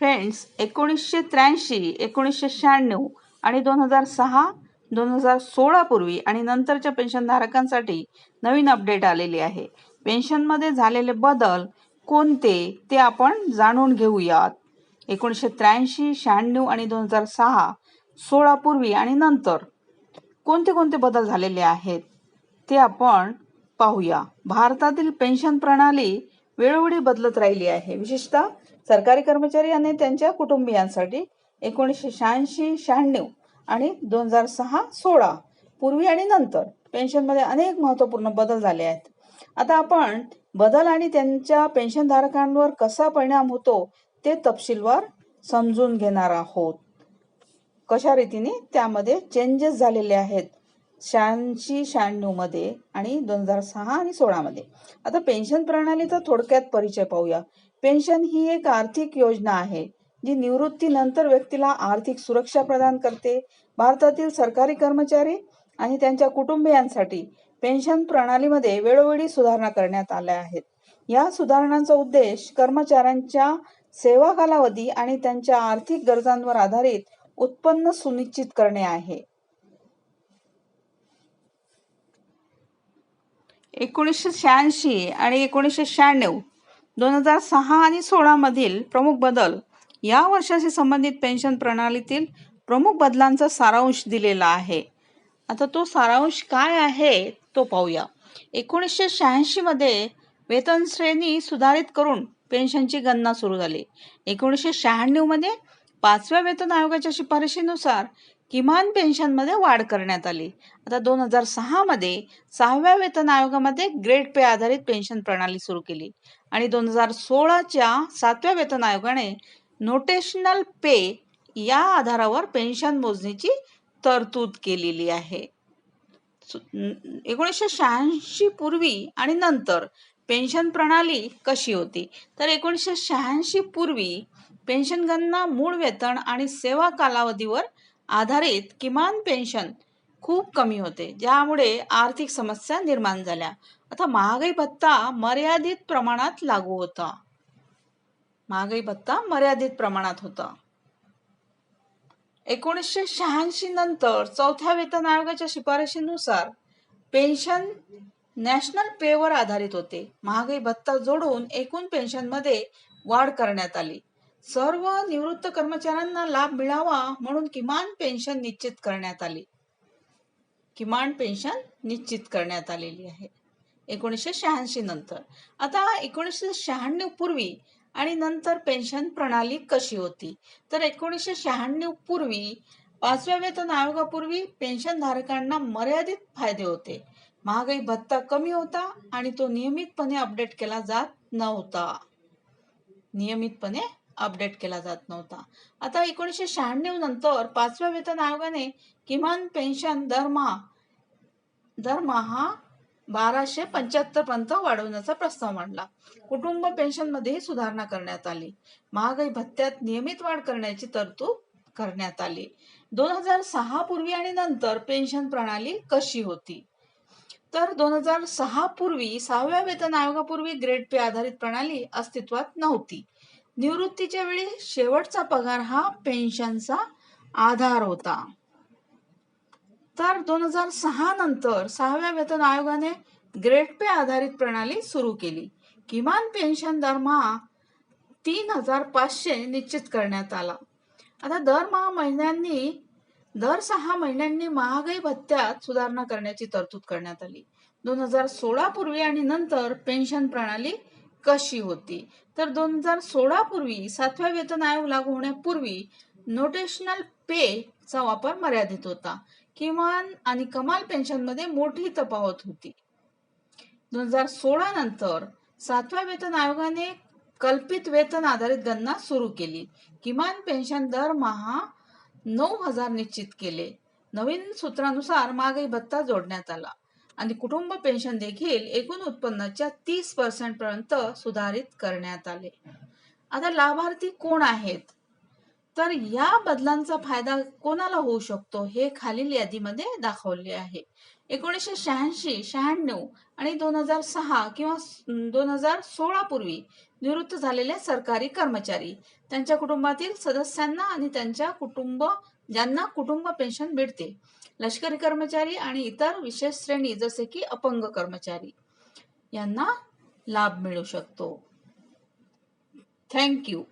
Friends एकोणीसशे त्र्याऐंशी एकोणीसशे शहाण्णव आणि दोन हजार सहा दोन हजार सोळापूर्वी आणि नंतरच्या पेन्शनधारकांसाठी नवीन अपडेट आलेली आहे. पेन्शनमध्ये झालेले बदल कोणते ते आपण जाणून घेऊयात. एकोणीसशे त्र्याऐंशी शहाण्णव आणि दोन हजार सहा सोळापूर्वी आणि नंतर कोणते कोणते बदल झालेले आहेत ते आपण पाहूया. भारतातील पेन्शन प्रणाली वेळोवेळी बदलत राहिली आहे. विशेषतः सरकारी कर्मचारी आणि त्यांच्या कुटुंबियांसाठी एकोणीसशे शहाऐंशी शहाण्णव आणि दोन हजार सहा सोळा पूर्वी आणि नंतर पेन्शनमध्ये अनेक महत्त्वपूर्ण बदल झाले आहेत. आता आपण बदल आणि त्यांच्या पेन्शनधारकांवर कसा परिणाम होतो ते तपशीलवार समजून घेणार आहोत. कशा रीतीने त्यामध्ये चेंजेस झालेले आहेत? शहाऐंशी शहाण्णवमध्ये आणि दोन हजार सहा आणि सोळामध्ये. आता पेन्शन प्रणालीचा थोडक्यात परिचय पाहूया. पेन्शन ही एक आर्थिक योजना आहे जी निवृत्तीनंतर व्यक्तीला आर्थिक सुरक्षा प्रदान करते. भारतातील सरकारी कर्मचारी आणि त्यांच्या कुटुंबियांसाठी पेन्शन प्रणालीमध्ये वेळोवेळी सुधारणा करण्यात आल्या आहेत. या सुधारणांचा उद्देश कर्मचाऱ्यांच्या सेवा कालावधी आणि त्यांच्या आर्थिक गरजांवर आधारित उत्पन्न सुनिश्चित करणे आहे. एकोणीसशे शहाऐंशी आणि एकोणीसशे शहाण्णव दोन हजार सहा आणि सोळामधील प्रमुख बदल या वर्षाशी संबंधित पेन्शन प्रणालीतील प्रमुख बदलांचा सारांश दिलेला आहे. आता तो सारांश काय आहे तो पाहूया. एकोणीसशे शहाऐंशीमध्ये वेतन श्रेणी सुधारित करून पेन्शनची गणना सुरू झाली. एकोणीसशे शहाण्णवमध्ये पाचव्या वेतन आयोगाच्या शिफारशीनुसार किमान पेन्शनमध्ये वाढ करण्यात आली. आता दोन हजार सहामध्ये सहाव्या वेतन आयोगामध्ये ग्रेड पे आधारित पेन्शन प्रणाली सुरू केली. आणि दोन हजार सोळाच्या सातव्या वेतन आयोगाने नोटेशनल पे या आधारावर पेन्शन मोजणीची तरतूद केलेली आहे. सु- एकोणीसशे शहाऐंशी पूर्वी आणि नंतर पेन्शन प्रणाली कशी होती? तर एकोणीसशे शहाऐंशी पूर्वी पेन्शन गणना मूळ वेतन आणि सेवा कालावधीवर आधारित किमान पेन्शन खूप कमी होते ज्यामुळे आर्थिक समस्या निर्माण झाल्या. आता महागाई भत्ता मर्यादित प्रमाणात लागू होता. महागाई भत्ता मर्यादित प्रमाणात होता. एकोणीसशे शहाऐंशी नंतर चौथ्या वेतन आयोगाच्या शिफारशीनुसार पेन्शन नॅशनल पेवर आधारित होते. महागाई भत्ता जोडून एकूण पेन्शनमध्ये वाढ करण्यात आली. सर्व निवृत्त कर्मचाऱ्यांना लाभ मिळावा म्हणून किमान पेन्शन निश्चित करण्यात आली. किमान पेन्शन निश्चित करण्यात आलेली आहे. एकोणीसशे शहाऐंशी नंतर. आता एकोणीसशे शहाण्णव पूर्वी आणि नंतर पेन्शन प्रणाली कशी होती? तर एकोणीसशे शहाण्णव पूर्वी पाचव्या वेतन आयोगापूर्वी पेन्शन धारकांना मर्यादित फायदे होते. महागाई भत्ता कमी होता आणि तो नियमितपणे अपडेट केला जात नव्हता. नियमितपणे अपडेट केला जात नव्हता. आता एकोणीसशे शहाण्णव नंतर पाचव्या वेतन आयोगाने किमान पेन्शन दरमहा दरमहा बाराशे पंच्याहत्तर पर्यंत वाढवण्याचा प्रस्ताव मांडला. कुटुंब पेन्शनमध्येही सुधारणा करण्यात आली. महागाई भत्त्यात नियमित वाढ करण्याची तरतूद करण्यात आली. दोन हजार सहा पूर्वी आणि नंतर पेन्शन प्रणाली कशी होती? तर दोन हजार सहा पूर्वी सहाव्या वेतन आयोगापूर्वी ग्रेड पे आधारित प्रणाली अस्तित्वात नव्हती. निवृत्तीच्या वेळी शेवटचा पगार हा पेन्शनचा आधार होता. तर दोन हजार सहा नंतर सहाव्या वेतन आयोगाने ग्रेड पे आधारित प्रणाली सुरू केली. किमान पेन्शन दरमहा तीन हजार पाचशे निश्चित करण्यात आला. आता दरमहा महिन्यांनी दर सहा महिन्यांनी महागाई भत्त्यात सुधारणा करण्याची तरतूद करण्यात आली. दोन हजार सोळा पूर्वी आणि नंतर पेन्शन प्रणाली कशी होती? तर दोन हजार सोळा पूर्वी सातव्या वेतन आयोग लागू होण्यापूर्वी नोटेशनल पे चा वापर मर्यादित होता. किमान आणि कमाल पेन्शनमध्ये मोठी तफावत होती. दोन हजार सोळा नंतर सातव्या वेतन आयोगाने कल्पित वेतन आधारित गणना सुरू केली. किमान पेन्शन दरमहा नऊ हजार निश्चित केले. नवीन सूत्रानुसार मागे भत्ता जोडण्यात आला. आणि कुटुंब पेन्शन देखील एकूण उत्पन्नाच्या तीस पर्सेंट पर्यंत सुधारित करण्यात आले. आता लाभार्थी कोण आहेत? तर या बदलांचा फायदा कोणाला होऊ शकतो हे खालील यादीमध्ये दाखवले आहे. एकोणीसशे शहाऐंशी शहाण्णव आणि दोन हजार सहा किंवा दोन हजार सोळा पूर्वी निवृत्त झालेले सरकारी कर्मचारी त्यांच्या कुटुंबातील सदस्यांना आणि त्यांच्या कुटुंब ज्यांना कुटुंब पेन्शन मिळते लष्करी कर्मचारी आणि इतर विशेष श्रेणी जसे की अपंग कर्मचारी यांना लाभ मिळू शकतो. थँक्यू